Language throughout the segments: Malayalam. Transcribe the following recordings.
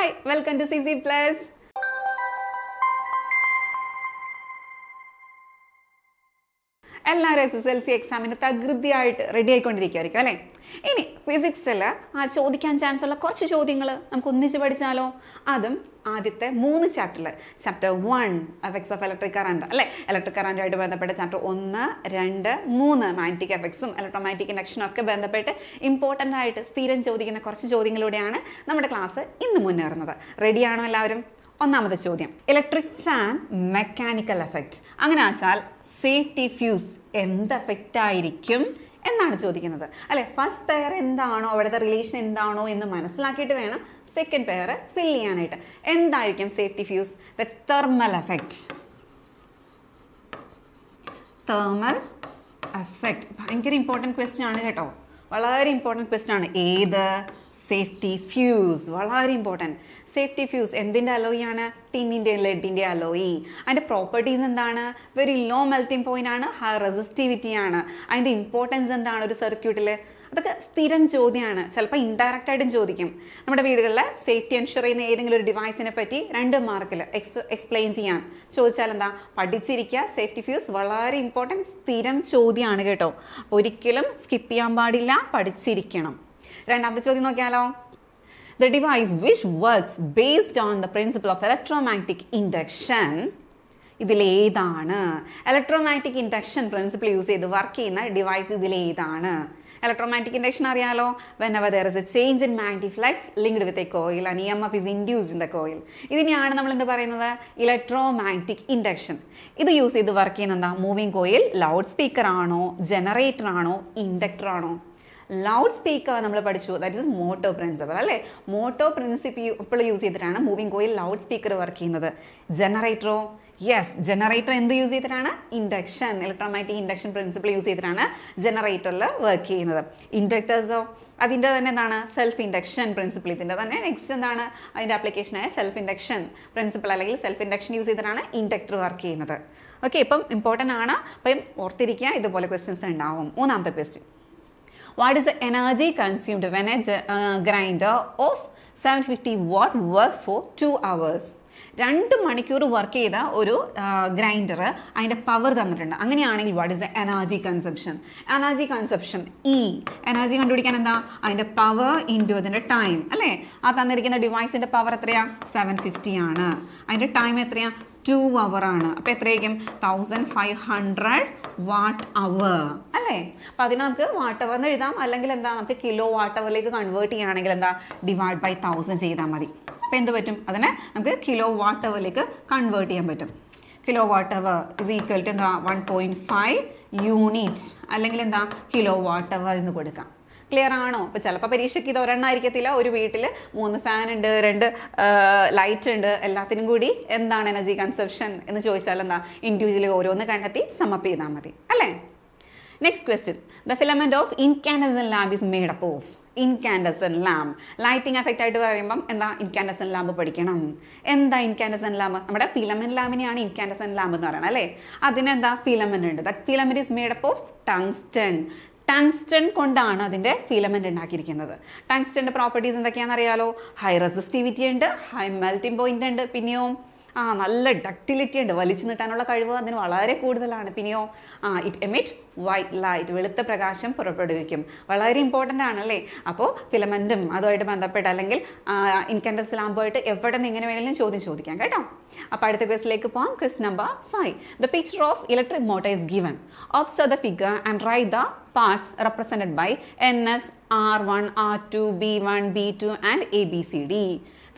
Hi welcome to C C plus എല്ലാവരും എസ് എസ് എൽ സി എക്സാമിന് തകൃതിയായിട്ട് റെഡി ആയിക്കൊണ്ടിരിക്കുമായിരിക്കും അല്ലേ? ഇനി ഫിസിക്സിൽ ആ ചോദിക്കാൻ ചാൻസ് ഉള്ള കുറച്ച് ചോദ്യങ്ങൾ നമുക്ക് ഒന്നിച്ച് പഠിച്ചാലോ? അതും ആദ്യത്തെ മൂന്ന് ചാപ്റ്ററിൽ chapter one effects of electric current അല്ലേ? ഇലക്ട്രിക് കറണ്ടുമായിട്ട് ബന്ധപ്പെട്ട ചാപ്റ്റർ ഒന്ന് രണ്ട് മൂന്ന് മാഗ്നറ്റിക് എഫക്ട്സും ഇലക്ട്രോമാഗ്നറ്റിക് ഇൻഡക്ഷനും ഒക്കെ ബന്ധപ്പെട്ട് ഇമ്പോർട്ടന്റ് ആയിട്ട് സ്ഥിരം ചോദിക്കുന്ന കുറച്ച് ചോദ്യങ്ങളിലൂടെയാണ് നമ്മുടെ ക്ലാസ് ഇന്ന് മുന്നേറുന്നത്. റെഡിയാണോ എല്ലാവരും? ഒന്നാമത്തെ ചോദ്യം. ഇലക്ട്രിക് ഫാൻ മെക്കാനിക്കൽ എഫക്റ്റ് അങ്ങനെ വെച്ചാൽ സേഫ്റ്റി ഫ്യൂസ് എന്ത് എഫക്റ്റ് ആയിരിക്കും? എന്നാണ് ചോദിക്കുന്നത്. അല്ലെ? ഫസ്റ്റ് പെയർ എന്താണോ അവിടുത്തെ റിലേഷൻ എന്താണോ എന്ന് മനസ്സിലാക്കിയിട്ട് വേണം സെക്കൻഡ് പെയർ ഫിൽ ചെയ്യാനായിട്ട്. എന്തായിരിക്കും safety fuse thermal effect thermal effect ഭയങ്കര ഇമ്പോർട്ടന്റ് ക്വസ്റ്റ്യൻ ആണ് കേട്ടോ. വളരെ ഇമ്പോർട്ടന്റ് ക്വസ്റ്റ്യൻ ആണ്. ഏത്? സേഫ്റ്റി ഫ്യൂസ് വളരെ ഇമ്പോർട്ടന്റ് സേഫ്റ്റി ഫ്യൂസ് എന്തിന്റെ അലോയി ആണ്? ടിന്നിന്റെ ലെഡിന്റെ അലോയി അതിന്റെ പ്രോപ്പർട്ടീസ് എന്താണ്? വെരി ലോ മെൽറ്റിംഗ് പോയിന്റ് ആണ് ഹൈ റെസിസ്റ്റിവിറ്റി ആണ്. അതിന്റെ ഇമ്പോർട്ടൻസ് എന്താണ് ഒരു സർക്യൂട്ടിൽ അതൊക്കെ സ്ഥിരം ചോദ്യമാണ്. ചിലപ്പോൾ ഇൻഡയറക്റ്റ് ആയിട്ടും ചോദിക്കും. നമ്മുടെ വീടുകളിൽ സേഫ്റ്റി എൻഷുർ ചെയ്യുന്ന ഏതെങ്കിലും ഒരു ഡിവൈസിനെ പറ്റി രണ്ട് മാർക്കിൽ എക്സ് എക്സ്പ്ലെയിൻ ചെയ്യാൻ ചോദിച്ചാൽ എന്താ? പഠിച്ചിരിക്കുക സേഫ്റ്റി ഫ്യൂസ് വളരെ ഇമ്പോർട്ടന്റ് സ്ഥിരം ചോദ്യമാണ് കേട്ടോ. ഒരിക്കലും സ്കിപ്പ് ചെയ്യാൻ പാടില്ല പഠിച്ചിരിക്കണം. രണ്ടാമത്തെ ചോദ്യം നോക്കിയാലോ? The device which works based on the principle of electromagnetic induction ഇതിലേതാണ്. ഇലക്ട്രോമാഗ്നറ്റിക് ഇൻഡക്ഷൻ പ്രിൻസിപ്പിൾ യൂസ് ചെയ്ത് വർക്ക് ചെയ്യുന്ന ഡിവൈസ് ഇതിലേതാണ്. ഇലക്ട്രോമാഗ്നറ്റിക് ഇൻഡക്ഷൻ അറിയാലോ? Whenever there is a change in magnetic flux linked with a coil and E M F is induced in the coil ഇതിനെയാണ് നമ്മൾ എന്ത് പറയുന്നത്? ഇലക്ട്രോമാഗ്നറ്റിക് ഇൻഡക്ഷൻ ഇത് യൂസ് ചെയ്ത് വർക്ക് ചെയ്യുന്ന എന്താ? മൂവിങ് കോയിൽ ലൗഡ് സ്പീക്കർ ആണോ? ജനറേറ്റർ ആണോ? ഇൻഡക്ടർ ആണോ? ലൗഡ് സ്പീക്കർ നമ്മൾ പഠിച്ചു. ദാറ്റ് ഇസ് മോട്ടോ പ്രിൻസിപ്പൾ അല്ലേ? മോട്ടോ പ്രിൻസിപ്പിൾ യൂസ് ചെയ്തിട്ടാണ് moving coil loudspeaker work ചെയ്യുന്നത്. ജനറേറ്ററോ യെസ് ജനറേറ്റർ എന്ത് യൂസ് ചെയ്തിട്ടാണ്? Induction electromagnetic induction principle use ചെയ്തിട്ടാണ് ജനറേറ്ററിൽ വർക്ക് ചെയ്യുന്നത്. ഇൻഡക്ടേഴ്സോ അതിന്റെ തന്നെ എന്താണ്? സെൽഫ് ഇൻഡക്ഷൻ പ്രിൻസിപ്പിൾ ഇതിന്റെ തന്നെ. നെക്സ്റ്റ് എന്താണ്? അതിന്റെ ആപ്ലിക്കേഷനായ സെൽഫ് ഇൻഡക്ഷൻ പ്രിൻസിപ്പിൾ അല്ലെങ്കിൽ സെൽഫ് ഇൻഡക്ഷൻ യൂസ് ചെയ്തിട്ടാണ് ഇൻഡക്ടർ വർക്ക് ചെയ്യുന്നത്. ഓക്കെ ഇപ്പം ഇമ്പോർട്ടന്റ് ആണ്. അപ്പം ഓർത്തിരിക്കുക ഇതുപോലെ ക്വസ്റ്റ്യൻസ് ഉണ്ടാവും. മൂന്നാമത്തെ question what is the energy consumed when a grinder grinder of 750 watt works for 2 hours? രണ്ട് മണിക്കൂർ വർക്ക് ചെയ്ത ഒരു ഗ്രൈൻഡർ അതിന്റെ പവർ തന്നിട്ടുണ്ട്. അങ്ങനെയാണെങ്കിൽ what is the energy consumption energy consumption E energy കണ്ടുപിടിക്കാൻ എന്താ? അതിന്റെ പവർ ഇന്റു അതിന്റെ ടൈം അല്ലേ? ആ തന്നിരിക്കുന്ന ഡിവൈസിന്റെ പവർ എത്രയാണ് സെവൻ ഫിഫ്റ്റി ആണ്. അതിന്റെ ടൈം എത്രയാ? ടു അവർ ആണ്. അപ്പോൾ എത്രയായിരിക്കും? Thousand five hundred watt hour അല്ലേ? അപ്പോൾ അതിന് നമുക്ക് വാട്ട് അവർ എന്ന് എഴുതാം. അല്ലെങ്കിൽ എന്താ? നമുക്ക് കിലോ വാട്ട് അവറിലേക്ക് കൺവേർട്ട് ചെയ്യുകയാണെങ്കിൽ എന്താ? ഡിവൈഡ് ബൈ തൗസൻഡ് ചെയ്താൽ മതി. അപ്പോൾ എന്ത് പറ്റും? അതിനെ നമുക്ക് കിലോ വാട്ട് അവറിലേക്ക് കൺവേർട്ട് ചെയ്യാൻ പറ്റും. Kilowatt hour is equal to എന്താ? വൺ പോയിന്റ് ഫൈവ് യൂണിറ്റ് അല്ലെങ്കിൽ എന്താ? കിലോ വാട്ട് അവർ എന്ന് കൊടുക്കാം. ക്ലിയർ ആണോ? ഇപ്പോൾ ചിലപ്പോൾ പരീക്ഷയ്ക്ക് ഇത് ഒരെണ്ണം ആയിരിക്കത്തില്ല. ഒരു വീട്ടിൽ മൂന്ന് ഫാൻ ഉണ്ട് രണ്ട് ലൈറ്റ് ഉണ്ട്. എല്ലാത്തിനും കൂടി എന്താണ് എനർജി കൺസെപ്ഷൻ എന്ന് ചോദിച്ചാൽ എന്താ? ഇൻഡിവിജ്വലി ഓരോന്ന് കണ്ടെത്തി സമപ്പ് ചെയ്താൽ മതി. അല്ലേ? Next question the filament of incandescent lamp is made up of incandescent lamp lighting effect ആയിട്ട് പറയുമ്പം എന്താ? ഇൻകാൻഡസൻ ലാമ്പ് പഠിക്കണം. എന്താ ഇൻകാൻഡസൻ ലാമ്പ് നമ്മുടെ ഫിലമെന്റ് ലാമ്പിനെയാണ് ഇൻകാൻഡസൻ ലാമ്പ് എന്ന് പറയുന്നത് അല്ലേ? അതിനെന്താ? ഫിലമെന്റ് ഉണ്ട്. That filament is made up of tungsten tungsten കൊണ്ടാണ് അതിന്റെ ഫിലമെന്റ് ഉണ്ടാക്കിയിരിക്കുന്നത്. ടാങ്സ്റ്റന്റെ പ്രോപ്പർട്ടീസ് എന്തൊക്കെയാണെന്ന് അറിയാലോ ഹൈ റെസിസ്റ്റിവിറ്റി ഉണ്ട് ഹൈ മെൽറ്റിംഗ് പോയിന്റ് ഉണ്ട് പിന്നെയോ ആ നല്ല ഡക്ടിലിറ്റി ഉണ്ട് വലിച്ചു നീട്ടാനുള്ള കഴിവ് അതിന് വളരെ കൂടുതലാണ്. പിന്നെയോ ആ ഇറ്റ് എമിറ്റ് വൈറ്റ് ലൈറ്റ് വെളുത്ത പ്രകാശം പുറപ്പെടുവിക്കും. വളരെ ഇമ്പോർട്ടന്റ് ആണല്ലേ? അപ്പോൾ ഫിലമെന്റും അതുമായിട്ട് ബന്ധപ്പെട്ട് അല്ലെങ്കിൽ ഇൻകൻഡൻസ് ലാമ്പുമായിട്ട് എവിടെ നിന്ന് എങ്ങനെ വേണമെങ്കിലും ചോദ്യം ചോദിക്കാം കേട്ടോ. അപ്പോൾ അടുത്ത ക്വസ്റ്റിലേക്ക് പോകാം quest number five the picture of electric motor is given observe the figure and write the parts represented by N S R one R two B one B two and A B C D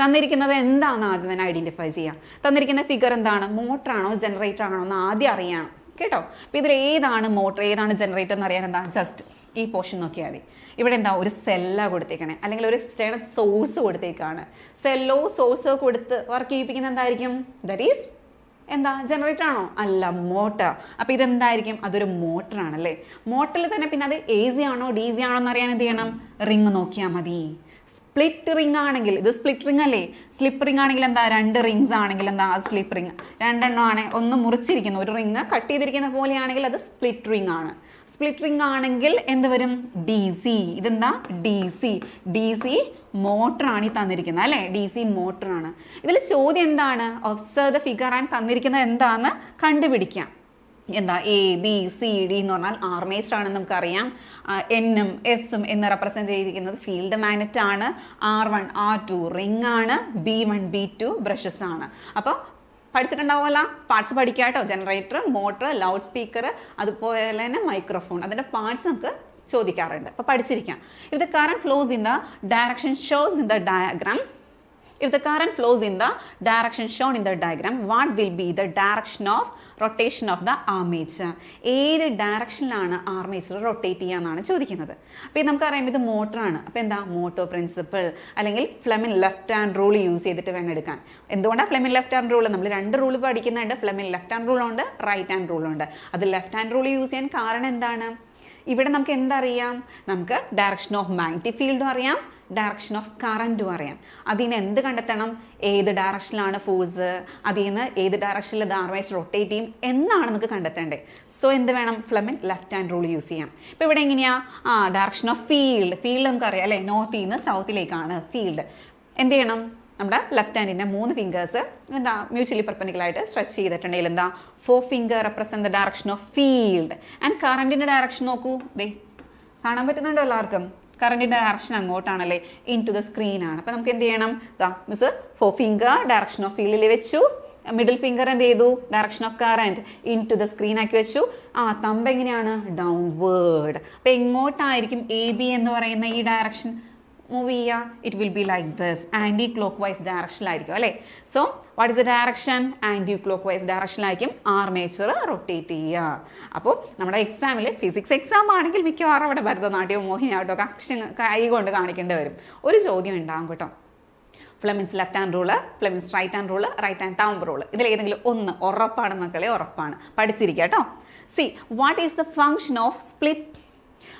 തന്നിരിക്കുന്നത് എന്താണെന്ന് ആദ്യം തന്നെ ഐഡന്റിഫൈ ചെയ്യാം? തന്നിരിക്കുന്ന ഫിഗർ എന്താണ്? മോട്ടറാണോ ജനറേറ്റർ ആണോ എന്ന് ആദ്യം അറിയണം. കേട്ടോ? അപ്പോൾ ഇതിൽ ഏതാണ് മോട്ടർ ഏതാണ് ജനറേറ്റർ എന്ന് അറിയാൻ എന്താ? ജസ്റ്റ് ഈ പോർഷൻ നോക്കിയാൽ മതി. ഇവിടെ എന്താ? ഒരു സെല്ല കൊടുത്തേക്കണേ. അല്ലെങ്കിൽ ഒരു എക്സ്റ്റേണൽ സോഴ്സ് കൊടുത്തേക്കാണ്. സെല്ലോ സോഴ്സോ കൊടുത്ത് വർക്ക് ചെയ്യിപ്പിക്കുന്ന എന്തായിരിക്കും? ദറ്റ് ഈസ് എന്താ? ജനറേറ്റർ ആണോ? അല്ല മോട്ടർ അപ്പോൾ ഇതെന്തായിരിക്കും അതൊരു മോട്ടറാണല്ലേ മോട്ടറിൽ തന്നെ പിന്നെ അത് എ സി ആണോ ഡി സി ആണോ എന്ന് അറിയാൻ എന്ത് ചെയ്യണം? റിങ് നോക്കിയാൽ മതി. സ്പ്ലിറ്റ് റിംഗ് ആണെങ്കിൽ ഇത് സ്പ്ലിറ്റ് റിംഗ് അല്ലേ? സ്ലിപ്പ് റിംഗ് ആണെങ്കിൽ എന്താ? രണ്ട് റിംഗ്സ് ആണെങ്കിൽ എന്താ അത് സ്ലിപ്പ് റിംഗ്? രണ്ടെണ്ണം ആണ് ഒന്ന് മുറിച്ചിരിക്കുന്നു. ഒരു റിംഗ് കട്ട് ചെയ്തിരിക്കുന്ന പോലെയാണെങ്കിൽ അത് സ്പ്ലിറ്റ് റിംഗ് ആണ്. സ്പ്ലിറ്റ് റിംഗ് ആണെങ്കിൽ എന്ത് വരും? ഡി സി ഇതെന്താ? ഡി സി ഡി സി മോട്ടറാണ് ഈ തന്നിരിക്കുന്നത് അല്ലേ? ഡി സി മോട്ടറാണ് ഇതിൽ ചോദ്യം എന്താണ്? ഒബ്സർവ് ദ ഫിഗർ ആൻഡ് തന്നിരിക്കുന്നത് എന്താന്ന് കണ്ടുപിടിക്കാം. എന്താ എ ബി സി ഡി എന്ന് പറഞ്ഞാൽ ആർമേസ്റ്റ് ആണെന്ന് നമുക്കറിയാം. എന്നും എസും എന്ന് റെപ്രസെന്റ് ചെയ്തിരിക്കുന്നത് ഫീൽഡ് മാഗ്നറ്റ് ആണ്. R one R two ring ആണ്. B one B two brushes ആണ്. അപ്പോൾ പഠിച്ചിട്ടുണ്ടാവുമല്ല? പാർട്സ് പഠിക്കാട്ടോ കേട്ടോ. ജനറേറ്റർ മോട്ടർ ലൗഡ് സ്പീക്കർ അതുപോലെ തന്നെ മൈക്രോഫോൺ അതിന്റെ പാർട്സ് നമുക്ക് ചോദിക്കാറുണ്ട്. അപ്പോൾ പഠിച്ചിരിക്കാം. If current flows in the direction shows in the diagram If the current flows in the direction shown in the diagram, what will be the direction of rotation of the armature? ഏത് ഡയറക്ഷനിലാണ് ആർമേച്ചർ റൊട്ടേറ്റ് ചെയ്യാന്നാണ് ചോദിക്കുന്നത്. അപ്പോൾ നമുക്കറിയാം ഇത് മോട്ടറാണ് അപ്പോൾ എന്താ? മോട്ടോർ പ്രിൻസിപ്പിൾ അല്ലെങ്കിൽ Fleming left hand rule use ചെയ്തിട്ട് വേണം എടുക്കാൻ. എന്തുകൊണ്ടാണ് ഫ്ലെമിൻ ലെഫ്റ്റ് ഹാൻഡ് റൂൾ നമ്മൾ രണ്ട് റൂൾ പഠിക്കുന്നുണ്ട്. ഫ്ലെമിൻ ലെഫ്റ്റ് ഹാൻഡ് റൂൾ ഉണ്ട് റൈറ്റ് ഹാൻഡ് റൂൾ ഉണ്ട്. അത് ലെഫ്റ്റ് ഹാൻഡ് റൂൾ യൂസ് ചെയ്യാൻ കാരണം എന്താണ്? ഇവിടെ നമുക്ക് എന്തറിയാം നമുക്ക് ഡയറക്ഷൻ ഓഫ് മാഗ്നറ്റിക് ഫീൽഡും അറിയാം. ഡയറക്ഷൻ ഓഫ് കറന്റും അറിയാം നിന്ന് എന്ത് കണ്ടെത്തണം? ഏത് ഡയറക്ഷനിലാണ് ഫോഴ്സ് അതിൽ നിന്ന് ഏത് ഡയറക്ഷനിൽ ദാർവൈസ് റൊട്ടേറ്റ് ചെയ്യും എന്നാണ് നമുക്ക് കണ്ടെത്തേണ്ടത്. സോ എന്ത് വേണം? Fleming left hand rule use ചെയ്യാം. ഇപ്പോൾ ഇവിടെ എങ്ങനെയാ? ആ ഡയറക്ഷൻ ഓഫ് ഫീൽഡ് ഫീൽഡ് നമുക്കറിയാം അല്ലേ? നോർത്തിൽ നിന്ന് സൗത്തിലേക്കാണ് ഫീൽഡ് എന്ത് ചെയ്യണം? നമ്മുടെ ലെഫ്റ്റ് ഹാൻഡിന്റെ മൂന്ന് ഫിംഗേഴ്സ് എന്താ മ്യൂച്വലി പെർപ്പനിക്കലായിട്ട് സ്ട്രെച്ച് ചെയ്തിട്ടുണ്ടെങ്കിൽ എന്താ? Four finger represent the direction of field and കറണ്ടിന്റെ ഡയറക്ഷൻ നോക്കൂ. ദേ കാണാൻ പറ്റുന്നുണ്ടോ എല്ലാവർക്കും? കറണ്ടിന്റെ ഡയറക്ഷൻ അങ്ങോട്ടാണല്ലേ? ഇൻ ടു ദ സ്ക്രീൻ ആണ്. അപ്പോൾ നമുക്ക് എന്ത് ചെയ്യണം? മിസ് ഫോർ ഫിംഗർ ഡയറക്ഷൻ ഓഫ് ഫീൽഡിൽ വെച്ചു. മിഡിൽ ഫിംഗർ എന്ത് ചെയ്തു? Direction of current into the screen ആക്കി വെച്ചു. ആ തമ്പ് എങ്ങനെയാണ്? ഡൗൺവേർഡ് അപ്പം എങ്ങോട്ടായിരിക്കും എ ബി എന്ന് പറയുന്ന ഈ ഡയറക്ഷൻ മൂവ് ചെയ്യുക it will be like this anticlockwise ഡയറക്ഷനിലായിരിക്കും അല്ലേ? So what is the direction anticlockwise ഡയറക്ഷനിലായിരിക്കും armature rotate ചെയ്യുക അപ്പോൾ നമ്മുടെ എക്സാമിൽ ഫിസിക്സ് എക്സാം ആണെങ്കിൽ മിക്കവാറും അവിടെ ഭരതനാട്യവും മോഹിനിയാട്ടവും ഒക്കെ അക്ഷര കൈ കൊണ്ട് കാണിക്കേണ്ടി വരും. ഒരു ചോദ്യം ഉണ്ടാകും കേട്ടോ. Fleming's left hand rule Fleming's right hand rule right hand thumb rule ഇതിൽ ഏതെങ്കിലും ഒന്ന് ഉറപ്പാണ് മക്കളെ ഉറപ്പാണ്. പഠിച്ചിരിക്കുക കേട്ടോ. C what is the function of split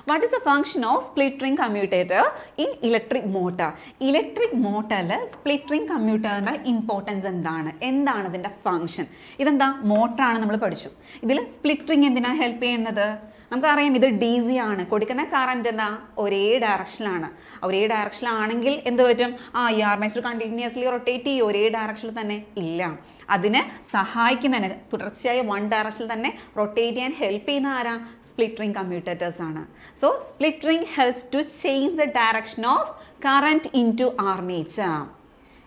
what is a function of split ring commutator in electric motor electric മോട്ടറിൽ split ring കമ്മ്യൂട്ടറിന്റെ ഇമ്പോർട്ടൻസ് എന്താണ്? എന്താണ് ഇതിന്റെ ഫംഗ്ഷൻ ഇതെന്താ? മോട്ടറാണ് നമ്മൾ പഠിച്ചു. ഇതിൽ സ്പ്ലിറ്റ് റിംഗ് എന്തിനാണ് ഹെൽപ്പ് ചെയ്യുന്നത്? നമുക്കറിയാം ഇത് ഡി സി ആണ്. കൊടുക്കുന്ന കറണ്ട് എന്താ? ഒരേ ഡയറക്ഷനിലാണ് ഒരേ ഡയറക്ഷനിലാണെങ്കിൽ എന്ത് പറ്റും? ആ ഈ ആർമേച്ചർ കണ്ടിന്യൂസ്ലി റൊട്ടേറ്റ് ചെയ്യും. ഒരേ ഡയറക്ഷനിൽ തന്നെ ഇല്ല. അതിനെ സഹായിക്കുന്നതിന് തുടർച്ചയായ വൺ ഡയറക്ഷനിൽ തന്നെ റൊട്ടേറ്റ് ചെയ്യാൻ ഹെൽപ്പ് ചെയ്യുന്ന ആരാ? സ്പ്ലിറ്റ് റിംഗ് കമ്മ്യൂട്ടേറ്റേഴ്സ് ആണ്. So split ring helps to change the direction of current into armature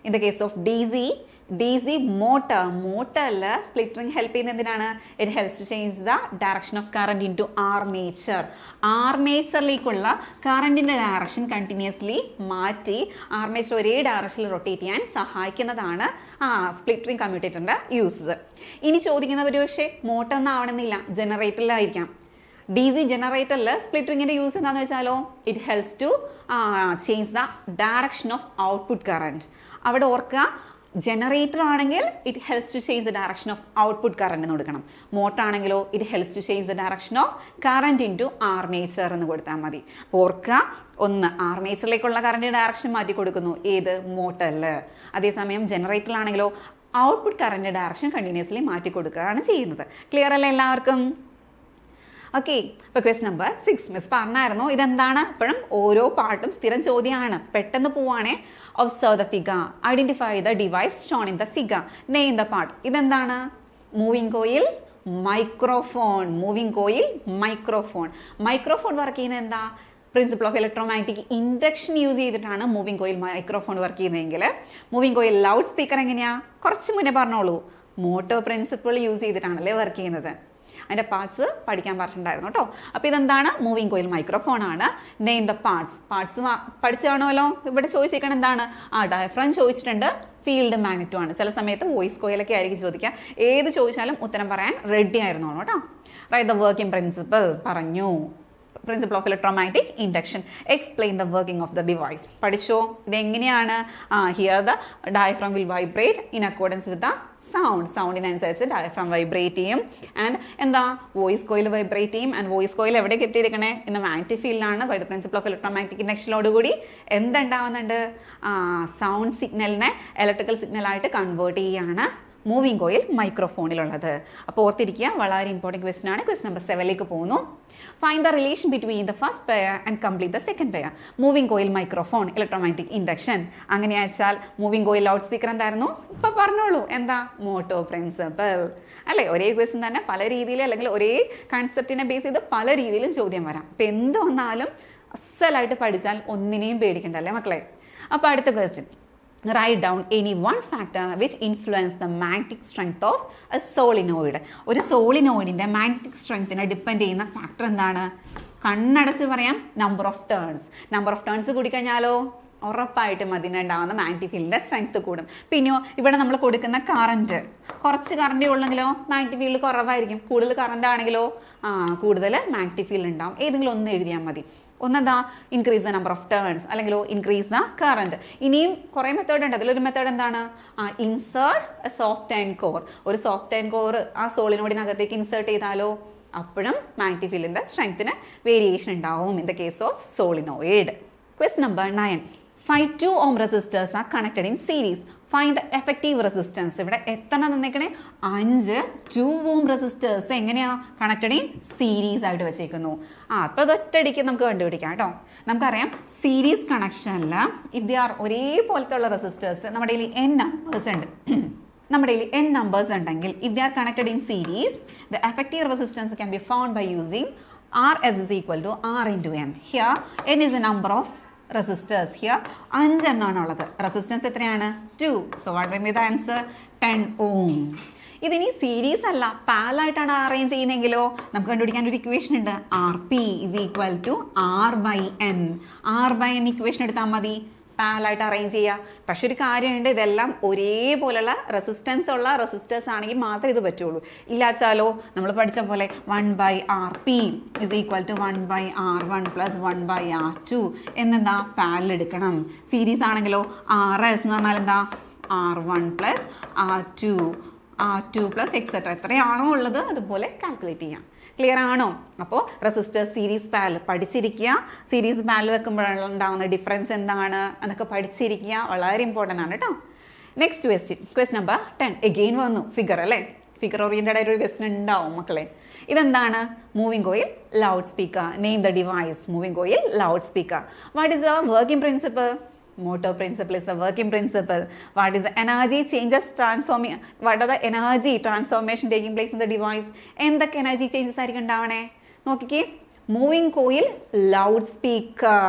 in the case of D C D C motor മോട്ടറിൽ split help ചെയ്യുന്ന എന്തിനാണ് it helps to change the direction of current into armature ആർമേച്ചറിലേക്കുള്ള കറണ്ടിന്റെ ഡയറക്ഷൻ കണ്ടിന്യൂസ്ലി മാറ്റി ആർമേച്ചർ ഒരേ ഡയറക്ഷനിൽ റൊട്ടേറ്റ് ചെയ്യാൻ സഹായിക്കുന്നതാണ് ആ സ്പ്ലിറ്റ് കമ്മ്യൂട്ടേറ്ററിന്റെ യൂസസ് ഇനി ചോദിക്കുന്നവർ പക്ഷേ മോട്ടർ ഒന്നും ആവണമെന്നില്ല ജനറേറ്ററിലായിരിക്കാം ഡി സി ജനറേറ്ററിൽ സ്പ്ലിറ്റ് റിങ്ങിന്റെ യൂസ് എന്താണെന്ന് വെച്ചാലോ it helps to change the direction of output current അവിടെ ഓർക്കുക ജനറേറ്റർ ആണെങ്കിൽ it helps to change the direction of output കറണ്ട് എന്ന് കൊടുക്കണം. മോട്ടർ ആണെങ്കിലോ it helps to change the direction of current into armature എന്ന് കൊടുത്താൽ മതി. ഓർക്കുക ഒന്ന് ആർമേച്ചറിലേക്കുള്ള കറണ്ട് ഡയറക്ഷൻ മാറ്റി കൊടുക്കുന്നു. ഏത്? മോട്ടറിൽ അതേസമയം ജനറേറ്ററിലാണെങ്കിലോ ഔട്ട്പുട്ട് കറണ്ട് ഡയറക്ഷൻ കണ്ടിന്യൂസ്ലി മാറ്റി കൊടുക്കുകയാണ് ചെയ്യുന്നത്. ക്ലിയർ അല്ലേ എല്ലാവർക്കും? ഓക്കെ ഇപ്പൊ ക്വസ്റ്റ് നമ്പർ സിക്സ് മിസ് പറഞ്ഞായിരുന്നു. ഇതെന്താണ്? ഇപ്പോഴും ഓരോ പാട്ടും സ്ഥിരം ചോദ്യമാണ് പെട്ടെന്ന് പോവാണേ. Observe the fig identify the device shown in the fig name the part ഇതെന്താണ്? Moving coil microphone moving coil microphone microphone work ചെയ്യുന്നത് എന്താ? Principle of electromagnetic induction use ചെയ്തിട്ടാണ് മൂവിങ് കോയിൽ മൈക്രോഫോൺ വർക്ക് ചെയ്യുന്നതെങ്കിൽ. മൂവിങ് കോയിൽ ലൗഡ് സ്പീക്കർ എങ്ങനെയാ? കുറച്ച് മുന്നേ പറഞ്ഞോളൂ. മോട്ടോ പ്രിൻസിപ്പിൾ യൂസ് ചെയ്തിട്ടാണല്ലേ വർക്ക് ചെയ്യുന്നത്. അതിന്റെ പാർട്സ് പഠിക്കാൻ പറഞ്ഞിട്ടുണ്ടായിരുന്നു കേട്ടോ. അപ്പോൾ ഇതെന്താണ്? മൂവിങ് കോയിൽ മൈക്രോഫോൺ ആണ്. നെയിം ദ പാർട്സ് പാർട്സ് പഠിച്ചു ഇവിടെ ചോദിച്ചിരിക്കണം എന്താണ്? ആ ഡയഫ്രം ചോദിച്ചിട്ടുണ്ട്. ഫീൽഡ് മാഗ്നറ്റും ആണ്. ചില സമയത്ത് വോയിസ് കോയിലൊക്കെ ആയിരിക്കും ചോദിക്കുക. ഏത് ചോദിച്ചാലും ഉത്തരം പറയാൻ റെഡി ആയിരുന്നോളൂ കേട്ടോ. റൈറ്റ് ദ വർക്കിംഗ് പ്രിൻസിപ്പിൾ പറഞ്ഞു. Principle of electromagnetic induction explain the working of the device പഠിച്ചോ? ഇതെങ്ങനെയാണ്? Here the diaphragm will vibrate in accordance with the sound സൗണ്ടിനനുസരിച്ച് diaphragm vibrate ചെയ്യും. ആൻഡ് എന്താ? വോയിസ് കോയിൽ വൈബ്രേറ്റ് ചെയ്യും. ആൻഡ് വോയിസ് കോയിൽ എവിടെ കെപ്റ്റ് ചെയ്തിരിക്കണേ? ഇന്ന് മാഗ്നറ്റിക് ഫീൽഡാണ് by the principle of electromagnetic ഇൻഡക്ഷനോടുകൂടി എന്തുണ്ടാവുന്നുണ്ട്? സൗണ്ട് സിഗ്നലിനെ ഇലക്ട്രിക്കൽ സിഗ്നലായിട്ട് കൺവേർട്ട് ചെയ്യുകയാണ് മൂവിംഗ് കോയിൽ മൈക്രോഫോണിലുള്ളത് അപ്പോൾ ഓർത്തിരിക്കുക വളരെ ഇമ്പോർട്ടന്റ് ക്വസ്റ്റൻ ആണ്. ക്വസ്റ്റൻ നമ്പർ സെവനിലേക്ക് പോകുന്നു. Find the relation between the first pair and complete the second pair moving coil microphone electromagnetic induction അങ്ങനെ വെച്ചാൽ മൂവിംഗ് കോയിൽ ലൗഡ് സ്പീക്കർ എന്തായിരുന്നു? ഇപ്പം പറഞ്ഞോളൂ. എന്താ? മോട്ടോ പ്രിൻസിപ്പൽ അല്ലേ? ഒരേ ക്വസ്റ്റൻ തന്നെ പല രീതിയിൽ അല്ലെങ്കിൽ ഒരേ കൺസെപ്റ്റിനെ ബേസ് ചെയ്ത് പല രീതിയിലും ചോദ്യം വരാം. ഇപ്പം എന്ത് വന്നാലും അസലായിട്ട് പഠിച്ചാൽ ഒന്നിനെയും പേടിക്കണ്ട അല്ലേ മക്കളെ? അപ്പോൾ അടുത്ത question write down any one factor which influence the magnetic strength of a solenoid ഒരു സോളിനോയിഡിന്റെ മാഗ്നറ്റിക് സ്ട്രെങ്ത്തിനെ ഡിപ്പെൻഡ് ചെയ്യുന്ന ഫാക്ടർ എന്താണ്? കണ്ണടച്ച് പറയാം number of turns number of turns കൂടിക്കഴിഞ്ഞാലോ? ഉറപ്പായിട്ടും അതിനുണ്ടാവുന്ന മാഗ്നറ്റിക് ഫീൽഡിന്റെ സ്ട്രെങ്ത് കൂടും. പിന്നെയോ ഇവിടെ നമ്മൾ കൊടുക്കുന്ന കറണ്ട് കുറച്ച് കറണ്ടേ ഉള്ളെങ്കിലോ മാഗ്നറ്റിക് ഫീൽഡ് കുറവായിരിക്കും. കൂടുതൽ കറണ്ട് ആണെങ്കിലോ? ആ കൂടുതൽ മാഗ്നറ്റിക് ഫീൽഡ് ഉണ്ടാവും. ഏതെങ്കിലും ഒന്ന് എഴുതിയാൽ മതി. ഒന്നെന്താ? Increase the number of turns അല്ലെങ്കിൽ ഇൻക്രീസ് ദ കറണ്ട് ഇനിയും കുറേ മെത്തേഡ് ഉണ്ട്. അതിലൊരു മെത്തേഡ് എന്താണ്? ആ insert a soft and core ഒരു സോഫ്റ്റ് ആൻഡ് കോർ ആ സോളിനോടിനകത്തേക്ക് ഇൻസേർട്ട് ചെയ്താലോ? അപ്പോഴും മാഗ്നറ്റിക് ഫീൽഡിന്റെ സ്ട്രെങ്ത്തിന് വേരിയേഷൻ ഉണ്ടാവും in the case of solenoid question number nine five two ohm resistors are connected in series find the effective resistance ഇവിടെ എത്ര തന്നേക്കണേ അഞ്ച് ടു ഓം റെസിസ്റ്റേഴ്സ് എങ്ങനെയാ കണക്റ്റഡ് ഇൻ സീരീസ് ആയിട്ട് വെച്ചേക്കുന്നു. ആ അപ്പോൾ അത് ഒറ്റയടിക്ക് നമുക്ക് കണ്ടുപിടിക്കാം കേട്ടോ. നമുക്കറിയാം സീരീസ് കണക്ഷനിൽ ഇഫ് ദി ആർ ഒരേപോലത്തെ ഉള്ള റെസിസ്റ്റേഴ്സ് നമ്മുടെ കയ്യിൽ എൻ നമ്പേഴ്സ് ഉണ്ട്. നമ്മുടെ കയ്യിൽ എൻ നമ്പേഴ്സ് ഉണ്ടെങ്കിൽ if they are connected in series the effective resistance can be found by using R S is equal to R into N here N is a number of resistors here അഞ്ചെണ്ണമാണ് ഉള്ളത് റെസിസ്റ്റൻസ് എത്രയാണ് two so what why the answer ten ohm ഇതിനി സീരീസ് അല്ല പാലായിട്ടാണ് അറേഞ്ച് ചെയ്യുന്നതെങ്കിലോ നമുക്ക് കണ്ടുപിടിക്കാൻ ഒരു ഇക്വേഷൻ ഉണ്ട്. R P is equal to R by N R by N equation എടുത്താൽ മതി. പാലായിട്ട് അറേഞ്ച് ചെയ്യുക പക്ഷെ ഒരു കാര്യമുണ്ട് ഇതെല്ലാം ഒരേപോലെയുള്ള റെസിസ്റ്റൻസ് ഉള്ള റെസിസ്റ്റേഴ്സ് ആണെങ്കിൽ മാത്രമേ ഇത് പറ്റുള്ളൂ. ഇല്ലാച്ചാലോ നമ്മൾ പഠിച്ച പോലെ one by R P is equal to one by R one plus one by R two എന്നെന്താ? പാലിലെടുക്കണം സീരീസ് ആണെങ്കിലോ ആർ എസ് എന്ന് പറഞ്ഞാൽ എന്താ? R one plus R two R two plus etcetera എത്രയാണോ ഉള്ളത്? അതുപോലെ കാൽക്കുലേറ്റ് ചെയ്യാം. ക്ലിയർ ആണോ? അപ്പോൾ റെസിസ്റ്റർ സീരീസ് പാൽ പഠിച്ചിരിക്കുക. സീരീസ് പാൽ വെക്കുമ്പോഴാണ് ഉണ്ടാകുന്ന ഡിഫറൻസ് എന്താണ്? എന്നൊക്കെ പഠിച്ചിരിക്കുക. വളരെ ഇമ്പോർട്ടന്റ് ആണ് കേട്ടോ next question question number ten again വന്നു. ഫിഗർ അല്ലേ? ഫിഗർ ഓറിയന്റഡ് ആയിട്ടൊരു ക്വസ്റ്റ്യൻ ഉണ്ടാവും മക്കളെ. ഇതെന്താണ്? Moving coil loudspeaker name the device moving coil loudspeaker what is the working principle motor principle is the working principle. What the energy? Changes transforming what are the energy transformation taking place in the device? എന്തൊക്കെ എനർജി ചേഞ്ചസ് ആയിരിക്കും ഉണ്ടാവണേ? നോക്കിക്കേ. Moving coil loudspeaker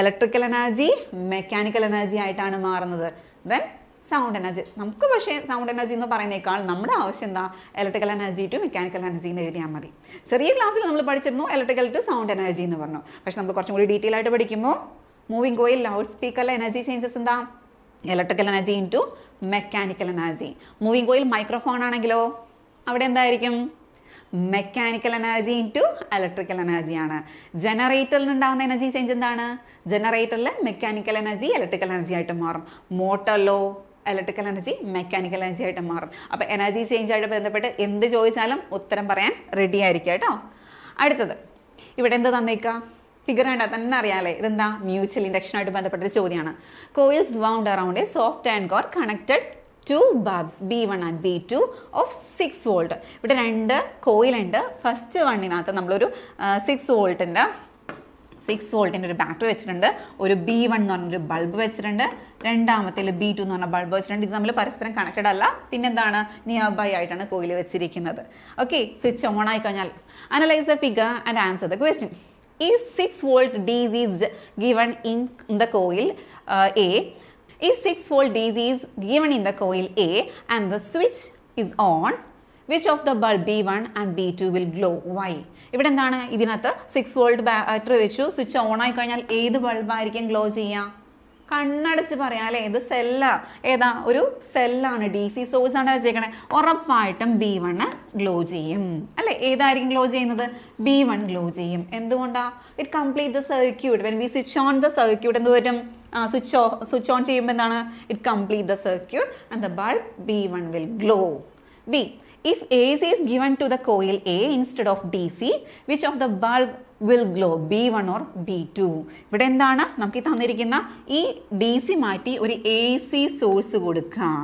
electrical energy mechanical energy ആയിട്ടാണ് മാറുന്നത്. ദെൻ സൗണ്ട് എനർജി നമുക്ക് പക്ഷേ സൗണ്ട് എനർജി എന്ന് പറയുന്നേക്കാൾ നമ്മുടെ ആവശ്യം എന്താ? Electrical energy to mechanical energy എന്ന് എഴുതിയാൽ മതി. ചെറിയ ക്ലാസ്സിൽ നമ്മൾ പഠിച്ചിരുന്നു ഇലക്ട്രിക്കൽ ടു സൗണ്ട് എനർജി എന്ന് പറഞ്ഞു. പക്ഷെ നമ്മൾ കുറച്ചും കൂടി ഡീറ്റെയിൽ ആയിട്ട് പഠിക്കുമ്പോൾ മൂവിംഗ് ഓയിൽ ലൗഡ് സ്പീക്കറിലെ എനർജി ചേഞ്ചസ് എന്താ? Electrical energy into mechanical energy moving coil microphone ആണെങ്കിലോ? അവിടെ എന്തായിരിക്കും? Mechanical energy into electrical ആണ്. ജനറേറ്ററിൽ ഉണ്ടാകുന്ന എനർജി ചേഞ്ച് എന്താണ്? ജനറേറ്ററിൽ മെക്കാനിക്കൽ എനർജി ഇലക്ട്രിക്കൽ എനർജി ആയിട്ട് മാറും. മോട്ടറിലോ ഇലക്ട്രിക്കൽ എനർജി മെക്കാനിക്കൽ എനർജി ആയിട്ട് മാറും. അപ്പോൾ എനർജി ചേഞ്ച് ആയിട്ട് ബന്ധപ്പെട്ട് എന്ത് ചോദിച്ചാലും ഉത്തരം പറയാൻ റെഡി ആയിരിക്കും കേട്ടോ. അടുത്തത്. ഇവിടെ എന്ത് തന്നേക്കാം? ഫിഗർ കണ്ടാൽ തന്നെ അറിയാമല്ലേ ഇതെന്താ? മ്യൂച്വൽ ഇൻഡക്ഷൻ ആയിട്ട് ഒരു ചോദ്യമാണ് coils wound around a soft and core connected to bulbs B one and B two of six volt ഇവിടെ രണ്ട് കോയിലുണ്ട് ഫസ്റ്റ് വണ്ണിനകത്ത് നമ്മളൊരു സിക്സ് വോൾട്ടിന്റെ സിക്സ് വോൾട്ടിന്റെ ഒരു ബാറ്ററി വെച്ചിട്ടുണ്ട്. ഒരു ബി വൺ എന്ന് പറഞ്ഞൊരു ബൾബ് വെച്ചിട്ടുണ്ട്. രണ്ടാമത്തേൽ ബി ടു എന്ന് പറഞ്ഞ ബൾബ് വെച്ചിട്ടുണ്ട്. ഇത് നമ്മൾ പരസ്പരം കണക്റ്റഡ് അല്ല. പിന്നെന്താണ്? നിയർ ബൈ ആയിട്ടാണ് കോയിൽ വെച്ചിരിക്കുന്നത്. ഓക്കെ സ്വിച്ച് ഓൺ ആയി കഴിഞ്ഞാൽ analyse the figure and answer the question ഈ six volt DC is given in the coil uh, A, if 6 volt DC is given in the coil A and the switch is on, which of the bulb B1 and B2 will glow? Why? ഇവിടെ എന്താണ് ഇതിനകത്ത് സിക്സ് വോൾട്ട് ബാറ്ററി വെച്ചു സ്വിച്ച് ഓൺ ആയി കഴിഞ്ഞാൽ ഏത് ബൾബായിരിക്കും ഗ്ലോ ചെയ്യുക കണ്ണടച്ച് പറയാം. അല്ലേ? ഇത് സെല്ലാ ഏതാ? ഒരു സെല്ലാണ് ഡി സി സോഴ്സ് ആണ് വെച്ചേക്കണേ. ഉറപ്പായിട്ടും ബി വണ് ഗ്ലോ ചെയ്യും. അല്ലെ? ഏതായിരിക്കും ഗ്ലോ ചെയ്യുന്നത്? ബി വൺ ഗ്ലോ ചെയ്യും. എന്തുകൊണ്ടാ? It complete the circuit when we switch on the circuit എന്ത് വരും സ്വിച്ച് ഓ സ്വിച്ച് ഓൺ ചെയ്യുമ്പോൾ എന്താണ്? It complete the circuit and the bulb B one will glow B if A C is given to the coil A instead of D C which of the of the bulb will glow? B1 or B2? ഇവിടെ എന്താണ് നമുക്ക് ഈ തന്നിരിക്കുന്ന ഈ ഡി സി മാറ്റി ഒരു എ സി സോഴ്സ് കൊടുക്കാം.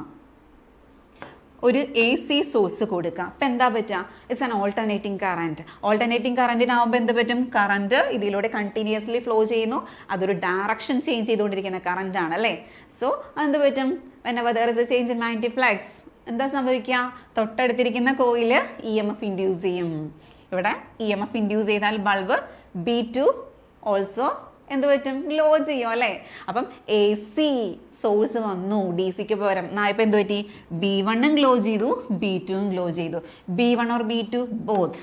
ഒരു എ സി സോഴ്സ് കൊടുക്കുക അപ്പം എന്താ പറ്റുക it's an alternating current alternating കറണ്ടിനാവുമ്പോൾ എന്ത് പറ്റും? കറണ്ട് ഇതിലൂടെ കണ്ടിന്യൂസ്ലി ഫ്ലോ ചെയ്യുന്നു. അതൊരു ഡയറക്ഷൻ ചേഞ്ച് ചെയ്തുകൊണ്ടിരിക്കുന്ന കറണ്ട് ആണ് അല്ലേ? സോ എന്ത് പറ്റും? Whenever there is a change in magnetic flux എന്താ സംഭവിക്കുക തൊട്ടടുത്തിരിക്കുന്ന coil E M F induce ചെയ്യും. ഇവിടെ ഇ എം എഫ് ഇൻഡ്യൂസ് ചെയ്താൽ ബൾബ് ബി ടു ഓൾസോ എന്ത് പറ്റും? ഗ്ലോ ചെയ്യും അല്ലേ? അപ്പം എ സി സോഴ്സ് വന്നു ഡി സിക്ക് പകരം. നാ ഇപ്പം എന്ത് പറ്റി? ബി വണ്ണും ഗ്ലോ ചെയ്തു ബി ടുവും ഗ്ലോ ചെയ്തു. B one or B two both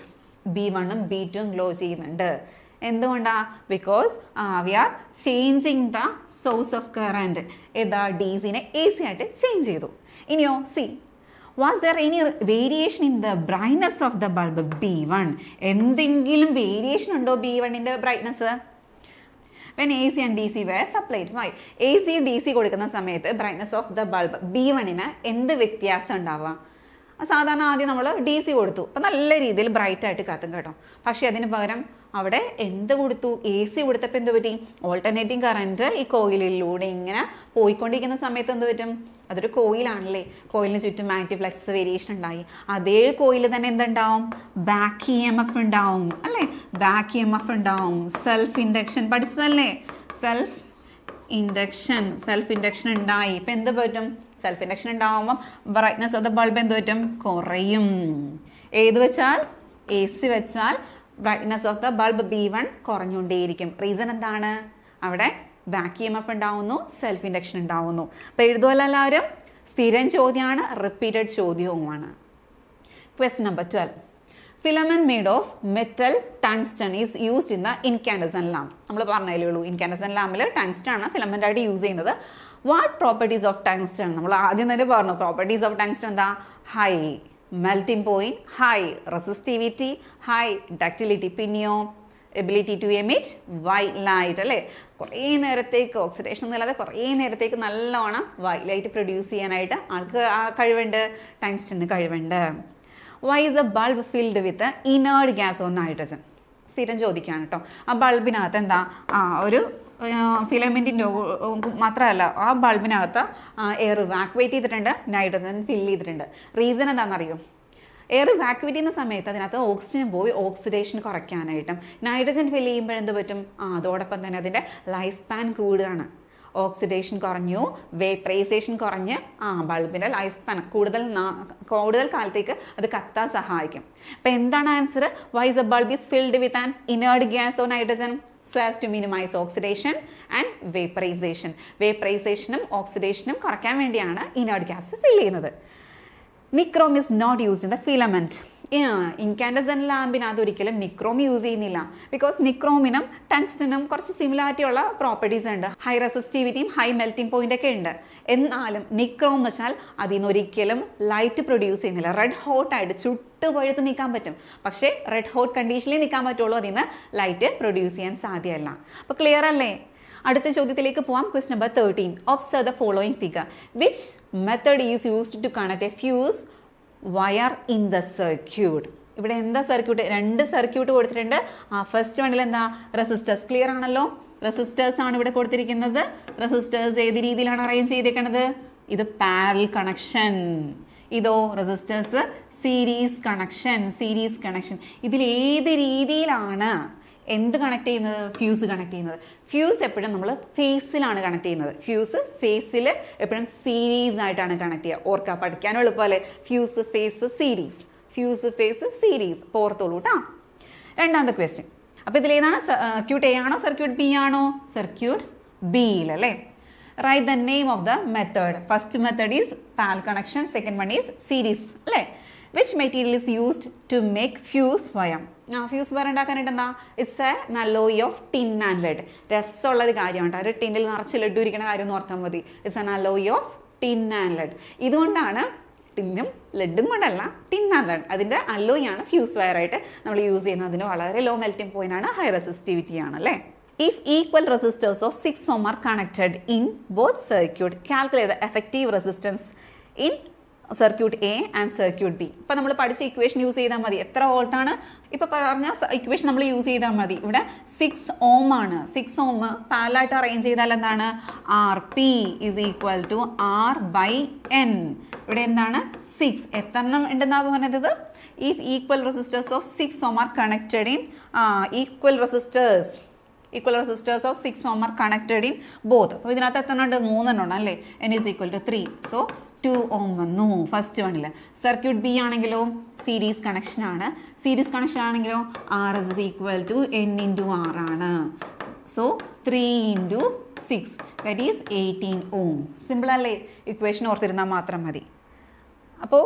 B വണ്ണും ബി ടുവും ഗ്ലോ ചെയ്യുന്നുണ്ട്. എന്തുകൊണ്ടാ? Because we are changing the source of current ഏതാ? ഡി സിനെ എ സി ആയിട്ട് ചേഞ്ച് ചെയ്തു. ഇനിയോ C was there any variation in the brightness of the bulb B one എന്തെങ്കിലും വേരിയേഷൻ ഉണ്ടോ ബി വണ്ണിന്റെ brightness when A C and D C we supplied why A C D C കൊടുക്കുന്ന സമയത്ത് brightness of the bulb B വണ്ണിന് എന്ത് വ്യത്യാസം ഉണ്ടാവുക സാധാരണ ആദ്യം നമ്മൾ ഡി സി കൊടുത്തു. അപ്പം നല്ല രീതിയിൽ ബ്രൈറ്റ് ആയിട്ട് കത്തും കേട്ടോ. പക്ഷേ അതിന് പകരം അവിടെ എന്ത് കൊടുത്തു? എ സി കൊടുത്തപ്പോൾ എന്ത് പറ്റി? ഓൾട്ടർനേറ്റിംഗ് കറണ്ട് ഈ കോയിലിലൂടെ ഇങ്ങനെ പോയിക്കൊണ്ടിരിക്കുന്ന സമയത്ത് എന്ത് പറ്റും? അതൊരു കോയിലാണല്ലേ? കോയിലിന് ചുറ്റും മാഗ്നറ്റിക് ഫ്ലക്സ് വേരിയേഷൻ ഉണ്ടായി. അതേ കോയിൽ തന്നെ എന്തുണ്ടാവും? ബാക്ക് ഇ എം എഫ് ഉണ്ടാവും അല്ലേ? ബാക്ക് ഇ എം എഫ് ഉണ്ടാവും. സെൽഫ് ഇൻഡക്ഷൻ പഠിച്ചതല്ലേ? സെൽഫ് ഇൻഡക്ഷൻ സെൽഫ് ഇൻഡക്ഷൻ ഉണ്ടായി. ഇപ്പം എന്ത് പറ്റും? സെൽഫ് ഇൻഡക്ഷൻ ഉണ്ടാവുമ്പം ബ്രൈറ്റ്നസ് ഓഫ് ദ ബൾബ് എന്ത് പറ്റും? കുറയും. ഏത് വെച്ചാൽ? എ സി വെച്ചാൽ brightness of the bulb B one കുറഞ്ഞുകൊണ്ടേയിരിക്കും. Reason എന്താണ്? അവിടെ വാക്യൂം എഫ് ഉണ്ടാവുന്നു സെൽഫ് ഇൻഡക്ഷൻ ഉണ്ടാവുന്നു. അപ്പോൾ എഴുതുമല്ലോ എല്ലാവരും? സ്ഥിരം ചോദ്യമാണ് repeated ചോദ്യവുമാണ്. Question number twelve filament made of metal tungsten is used in the incandescent lamp നമ്മൾ പറഞ്ഞതിലേ ഉള്ളൂ ഇൻകാൻഡസൻ ലാമിൽ ടാങ്സ്റ്റൺ ആണ് ഫിലമെന്റ് ആയിട്ട് യൂസ് ചെയ്യുന്നത്. വാട്ട് പ്രോപ്പർട്ടീസ് ഓഫ് ടാങ്സ്റ്റൺ നമ്മൾ ആദ്യം തന്നെ പറഞ്ഞു പ്രോപ്പർട്ടീസ് ഓഫ് ടാങ്സ്റ്റൺ എന്താ? High melting point high resistivity high ductility പിന്നെയോ ability to emit white light അല്ലേ? കുറേ നേരത്തേക്ക് ഓക്സിഡേഷൻ ഒന്നും ഇല്ലാതെ കുറേ നേരത്തേക്ക് നല്ലോണം വൈറ്റ് ലൈറ്റ് പ്രൊഡ്യൂസ് ചെയ്യാനായിട്ട് ആൾക്ക് ആ കഴിവുണ്ട് ടങ്സ്റ്റന് കഴിവുണ്ട്. Why is the bulb filled with inert gas or nitrogen സ്ഥിരം ചോദിക്കുകയാണ് കേട്ടോ ആ ബൾബിനകത്ത് എന്താ? ആ ഒരു ഫിലമെന്റിന്റെ മാത്രമല്ല ആ ബൾബിനകത്ത് എയർ വാക്വേറ്റ് ചെയ്തിട്ടുണ്ട് നൈട്രജൻ ഫിൽ ചെയ്തിട്ടുണ്ട്. റീസൺ എന്താണെന്നറിയോ? എയർ വാക്വേറ്റ് ചെയ്യുന്ന സമയത്ത് അതിനകത്ത് ഓക്സിജൻ പോയി ഓക്സിഡേഷൻ കുറയ്ക്കാനായിട്ടും നൈട്രജൻ ഫിൽ ചെയ്യുമ്പോൾ എന്ത് പറ്റും? ആ അതോടൊപ്പം തന്നെ അതിന്റെ ലൈഫ് സ്പാൻ കൂടുകയാണ്. ഓക്സിഡേഷൻ കുറഞ്ഞു വേപ്രൈസേഷൻ കുറഞ്ഞ് ആ ബൾബിന്റെ ലൈഫ് സ്പാൻ കൂടുതൽ കൂടുതൽ കാലത്തേക്ക് അത് കത്താൻ സഹായിക്കും. അപ്പോൾ എന്താണ് answer why is a bulb is filled with an inert gas or nitrogen so as to minimize oxidation and vaporization വേപ്പറൈസേഷനും ഓക്സിഡേഷനും കുറയ്ക്കാൻ വേണ്ടിയാണ് ഇനോഡ് ഗ്യാസ് ഫിൽ ചെയ്യുന്നത്. Nichrome is not used in the filament incandescent ലാമ്പിനകത്ത് ഒരിക്കലും നിക്രോം യൂസ് ചെയ്യുന്നില്ല. ബിക്കോസ് നിക്രോമിനും ടങ്സ്റ്റനും കുറച്ച് സിമിലാരിറ്റി ഉള്ള പ്രോപ്പർട്ടീസ് ഉണ്ട്. ഹൈ റെസിസ്റ്റിവിറ്റിയും ഹൈ മെൽറ്റിംഗ് പോയിന്റ് ഒക്കെ ഉണ്ട്. എന്നാലും നിക്രോം എന്ന് വെച്ചാൽ അതിൽ നിന്ന് ഒരിക്കലും ലൈറ്റ് പ്രൊഡ്യൂസ് ചെയ്യുന്നില്ല. റെഡ് ഹോട്ട് ആയിട്ട് ചുട്ട് പഴുത്ത് നിൽക്കാൻ പറ്റും. പക്ഷേ റെഡ് ഹോട്ട് കണ്ടീഷനിൽ നിൽക്കാൻ പറ്റുള്ളൂ. അതിൽ നിന്ന് ലൈറ്റ് പ്രൊഡ്യൂസ് ചെയ്യാൻ സാധ്യമല്ല. അപ്പോൾ ക്ലിയർ അല്ലേ? അടുത്ത ചോദ്യത്തിലേക്ക് പോവാം. Question number thirteen observe the following figure which method is used to connect a fuse wire in the circuit ഇവിടെ എന്താ സർക്യൂട്ട് രണ്ട് സർക്യൂട്ട് കൊടുത്തിട്ടുണ്ട്. ആ ഫസ്റ്റ് വണ്ണിൽ എന്താ? റെസിസ്റ്റേഴ്സ് ക്ലിയർ ആണല്ലോ. റെസിസ്റ്റേഴ്സ് ആണ് ഇവിടെ കൊടുത്തിരിക്കുന്നത്. റെസിസ്റ്റേഴ്സ് ഏത് രീതിയിലാണ് അറേഞ്ച് ചെയ്തിരിക്കുന്നത് ഇത് പാരൽ കണക്ഷൻ ഇതോ resistors series connection series connection ഇതിൽ ഏത് രീതിയിലാണ് എന്ത് കണക്ട് ചെയ്യുന്നത്? ഫ്യൂസ് കണക്ട് ചെയ്യുന്നത്. ഫ്യൂസ് എപ്പോഴും നമ്മൾ ഫേസിലാണ് കണക്ട് ചെയ്യുന്നത്. ഫ്യൂസ് ഫേസിൽ എപ്പോഴും സീരീസ് ആയിട്ടാണ് കണക്ട് ചെയ്യുക. ഓർക്കുക പഠിക്കാൻ എളുപ്പമല്ലേ? Fuse phase series fuse phase series ഓർത്തോളൂ കേട്ടോ രണ്ടാമത്തെ ക്വസ്റ്റ്യൻ അപ്പോൾ ഇതിലേതാണ് സർക്യൂട്ട് എ ആണോ? സർക്യൂട്ട് ബി ആണോ? സർക്യൂട്ട് ബിയിൽ അല്ലേ? Write the name of the method first method is parallel connection second one is series അല്ലേ? Which material is used to make fuse wire ആ ഫ്യൂസ് വയർ ഉണ്ടാക്കാനായിട്ട് എന്താ? It's an alloy of tin and lead രസമുള്ള ഒരു കാര്യമാണ് ഒരു ടിന്നിൽ നിറച്ച് ലഡു ഇരിക്കുന്ന കാര്യം എന്ന് ഓർത്താൽ മതി. It's an alloy of tin and lead ഇതുകൊണ്ടാണ് ടിന്നും ലെഡും കൊണ്ടല്ല ടിൻ ആൻഡ് ലെഡ് അതിന്റെ അല്ലോയാണ് ഫ്യൂസ് വയർ ആയിട്ട് നമ്മൾ യൂസ് ചെയ്യുന്നത്. അതിന് വളരെ ലോ മെൽറ്റിംഗ് പോയിന്റ് ആണ് ഹൈ റെസിസ്റ്റിവിറ്റി ആണ് അല്ലേ? If equal resistors of six ohm are connected in both circuit calculate the effective resistance in circuit A and circuit B ഇപ്പം നമ്മൾ പഠിച്ച ഇക്വേഷൻ യൂസ് ചെയ്താൽ മതി. എത്ര വോൾട്ടാണ് ഇപ്പം പറഞ്ഞ ഇക്വേഷൻ നമ്മൾ യൂസ് ചെയ്താൽ മതി. ഇവിടെ സിക്സ് ഓം ആണ്. സിക്സ് ഓം പാലായിട്ട് അറേഞ്ച് ചെയ്താൽ എന്താണ്? R P is equal to R by N ഇവിടെ എന്താണ്? സിക്സ് എത്രണ്ണം ഉണ്ടെന്നാണ് പറഞ്ഞത് if equal resistors of six ohm are connected in equal resistors equal resistors of six ohm are connected in both അപ്പോൾ ഇതിനകത്ത് എത്തണുണ്ട് മൂന്നെണ്ണം അല്ലേ? N is equal to three so two ohm വന്നു ഫസ്റ്റ് വണ്ണിൽ സർക്യൂട്ട് ബി ആണെങ്കിലോ സീരീസ് കണക്ഷൻ ആണ്. സീരീസ് കണക്ഷൻ ആണെങ്കിലോ R is equal to N into R ആണ്. So three into six that is eighteen ohm simple അല്ലേ? ഇക്വേഷൻ ഓർത്തിരുന്നാൽ മാത്രം മതി. അപ്പോൾ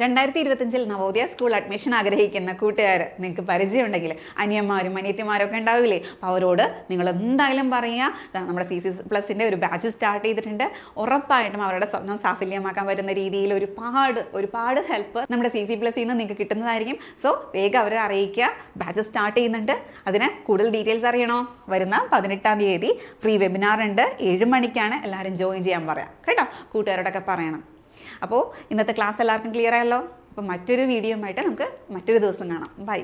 രണ്ടായിരത്തി ഇരുപത്തഞ്ചിൽ നവോദയ സ്കൂൾ അഡ്മിഷൻ ആഗ്രഹിക്കുന്ന കൂട്ടുകാർ നിങ്ങൾക്ക് പരിചയമുണ്ടെങ്കിൽ അനിയന്മാരും അനിയത്തിമാരും ഒക്കെ ഉണ്ടാവില്ലേ അവരോട് നിങ്ങൾ എന്തായാലും പറയുക നമ്മുടെ സി സി പ്ലസിന്റെ ഒരു ബാച്ച് സ്റ്റാർട്ട് ചെയ്തിട്ടുണ്ട്. ഉറപ്പായിട്ടും അവരുടെ സ്വപ്നം സാഫല്യമാക്കാൻ പറ്റുന്ന രീതിയിൽ ഒരുപാട് ഒരുപാട് ഹെൽപ്പ് നമ്മുടെ സി സി പ്ലസിൽ നിന്ന് നിങ്ങൾക്ക് കിട്ടുന്നതായിരിക്കും. സോ വേഗം അവരെ അറിയിക്കുക. ബാച്ച് സ്റ്റാർട്ട് ചെയ്യുന്നുണ്ട്. അതിന് കൂടുതൽ ഡീറ്റെയിൽസ് അറിയണോ? വരുന്ന പതിനെട്ടാം തീയതി ഫ്രീ വെബിനാർ ഉണ്ട്. ഏഴ് മണിക്കാണ് എല്ലാവരും ജോയിൻ ചെയ്യാൻ പറയാം. കേട്ടോ? കൂട്ടുകാരോടൊക്കെ പറയണം. അപ്പോൾ ഇന്നത്തെ ക്ലാസ് എല്ലാവർക്കും ക്ലിയർ ആയല്ലോ. അപ്പോൾ മറ്റൊരു വീഡിയോ ആയിട്ട് നമുക്ക് മറ്റൊരു ദിവസം കാണാം. ബൈ